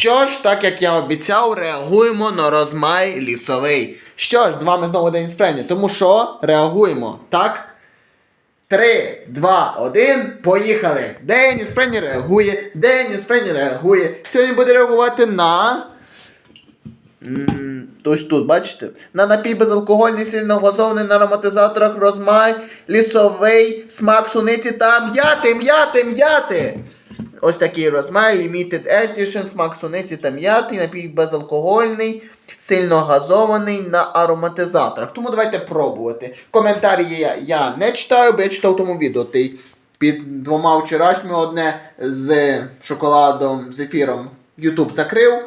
Що ж, так як я обіцяв, реагуємо на розмай лісовий. Що ж, з вами знову Деніс Френі. Тому що реагуємо, так? Три, два, один, поїхали. Деніс Френі реагує, Деніс Френі реагує. Сьогодні буде реагувати на. М, Ось тут, бачите? На напій безалкогольний, сильно газований на ароматизаторах, розмай, лісовий, смак суниці та м'яти, м'яти, м'яти. Ось такий розмай, Limited Edition, смак суниці та м'яти, напій безалкогольний, сильно газований на ароматизаторах. Тому давайте пробувати. Коментарі я, я не читаю, бо я читав тому відео. Ти під двома вчорашніми одне з шоколадом, з ефіром YouTube закрив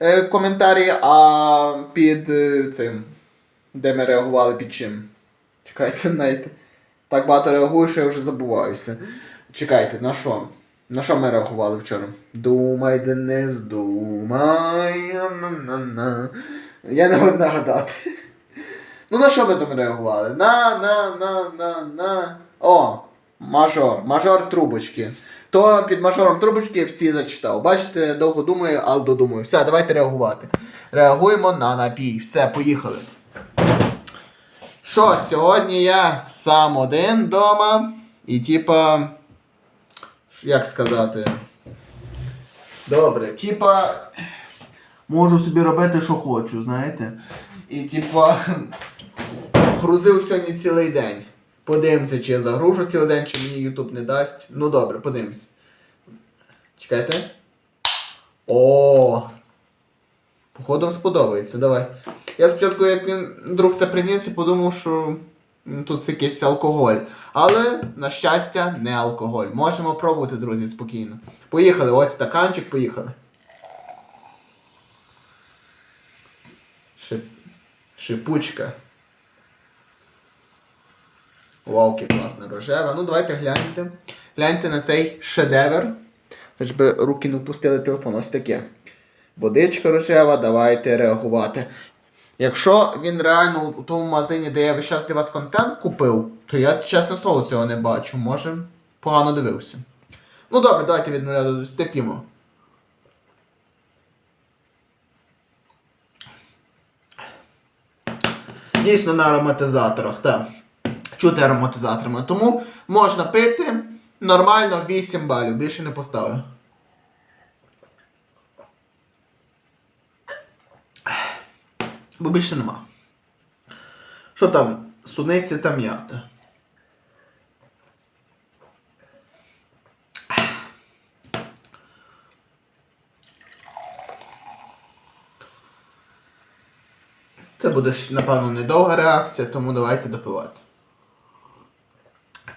е, коментарі, а під е, цим, де ми реагували під чим. Чекайте, знаєте. Так багато реагую, що я вже забуваюся. Чекайте, на що? На що ми реагували вчора? Думай, Денис, думай. на-на-на. Я не можу нагадати. Ну на що ми там реагували? На, на, на, на, на. О! Мажор. Мажор трубочки. То під мажором трубочки всі зачитав. Бачите, довго думаю, але додумаю. Все, давайте реагувати. Реагуємо на напій. Все, поїхали. Що, сьогодні я сам один вдома. І типа. Як сказати? Добре, типа. Можу собі робити, що хочу, знаєте? І типа. Грузив сьогодні цілий день. Подивимося, чи я загружу цілий день, чи мені YouTube не дасть. Ну добре, подивимося. Чекайте. О! Походом сподобається, давай. Я спочатку, як він друг це приніс, і подумав, що тут якийсь алкоголь. Але, на щастя, не алкоголь. Можемо пробувати, друзі, спокійно. Поїхали, ось стаканчик, поїхали. Шип... Шипучка. Вау, яке класне рожева. Ну, давайте гляньте. Гляньте на цей шедевр. Хоч би руки не впустили телефон. Ось таке. Водичка рожева, давайте реагувати. Якщо він реально у тому магазині, де я весь час для вас контент купив, то я чесне слово цього не бачу. Може, погано дивився. Ну добре, давайте від 0 до 10 п'ємо. Дійсно на ароматизаторах, так. Чути ароматизаторами. Тому можна пити нормально 8 балів, більше не поставлю. Бо більше нема. Що там? Суниці та м'ята. Це буде, напевно, недовга реакція, тому давайте допивати.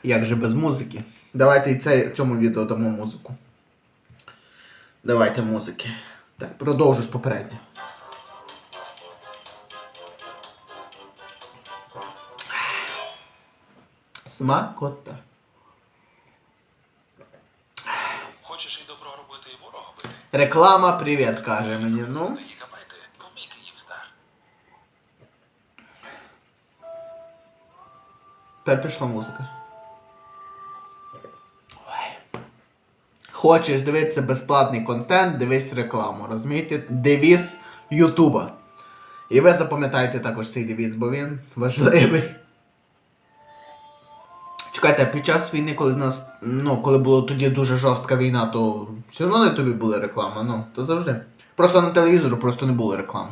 Як же без музики? Давайте і цей, цьому відео дамо музику. Давайте музики. Так, продовжу з попереднього. Смакота. Хочеш і добро робити, і ворога бити? Реклама, привіт, каже мені. Ну. Тепер пішла музика. Ой. Хочеш дивитися безплатний контент, дивись рекламу. Розумієте? Девіз Ютуба. І ви запам'ятайте також цей девіз, бо він важливий. Чекайте, під час війни, коли нас, ну, коли була тоді дуже жорстка війна, то все одно на тобі була реклама, ну, то завжди. Просто на телевізору просто не було реклами.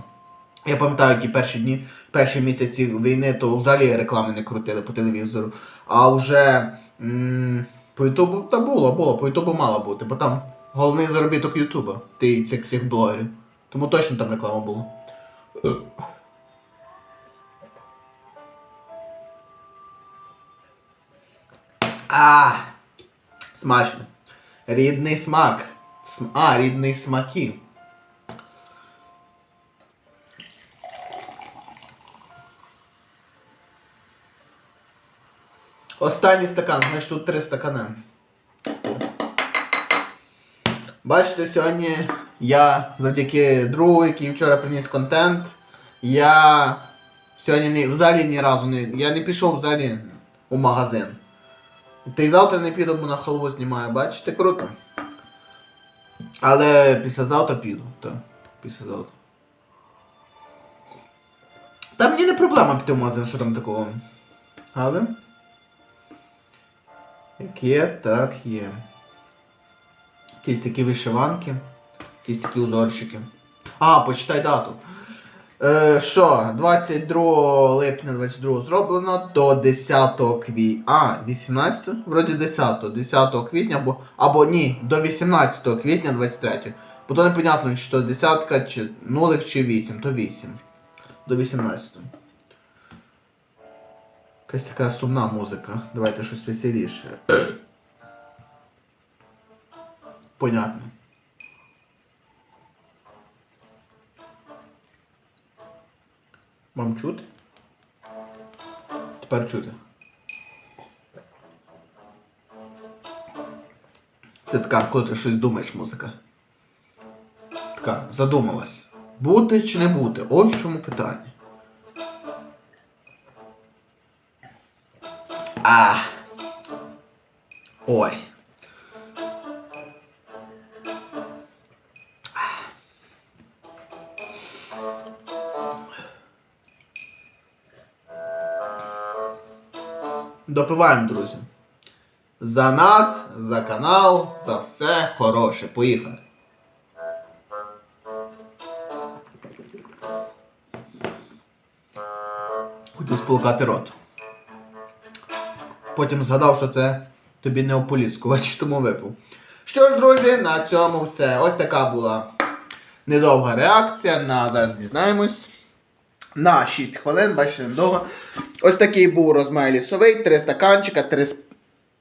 Я пам'ятаю, ті перші дні, перші місяці війни, то взагалі реклами не крутили по телевізору. А вже м- по Ютубу та було, було, по Ютубу мало бути, бо там головний заробіток Ютуба, ти цих всіх блогерів. Тому точно там реклама була. А, смачно. Рідний смак. См- А, рідний смаки. Останній стакан, значить тут три стакани. Бачите, сьогодні я завдяки другу, який вчора приніс контент, я сьогодні не, взагалі ні разу не. Я не пішов взагалі у магазин. Та й завтра не піду, бо на халву знімаю, бачите, круто. Але післязавтра піду. Так, післязавтра. Та мені не проблема піти в магазин, що там такого. Але. Як є, так є. Якісь такі вишиванки, якісь такі узорчики. А, почитай дату. Е, що, 22 липня 22 зроблено до 10 квітня. А, 18? Вроді 10. 10 квітня або. Або ні, до 18 квітня 23. Бо то непонятно, чи то десятка, чи нулик, чи 8, то 8. До 18. Якась така сумна музика. Давайте щось веселіше. Понятно. Вам чути? Тепер чути. Це така, коли ти щось думаєш, музика. Така, задумалась. Бути чи не бути? Ось в чому питання. А. Ой. Допиваємо, друзі. За нас, за канал, за все хороше. Поїхали. Хотів сполукати рот. Потім згадав, що це тобі не ополіскувач, тому випив. Що ж, друзі, на цьому все. Ось така була недовга реакція. На зараз дізнаємось. На 6 хвилин, бачите, недовго. Ось такий був розмай лісовий, 3 стаканчика, 3 з...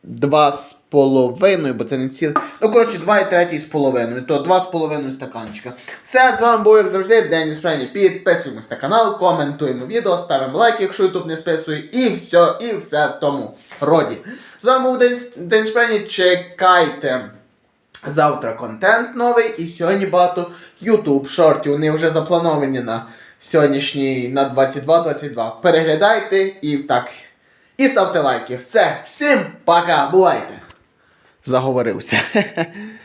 2 з половиною, бо це не ціле. Ну, коротше, 2 і 3 з половиною, то 2 з половиною стаканчика. Все, з вами був, як завжди, День Справді. Підписуємось на канал, коментуємо відео, ставимо лайк, якщо YouTube не списує, і все, і все в тому роді. З вами був День, Справді, чекайте. Завтра контент новий і сьогодні багато YouTube шортів. Вони вже заплановані на сьогоднішній на 22-22. Переглядайте і так. І ставте лайки. Все, всім пока, бувайте. Заговорився.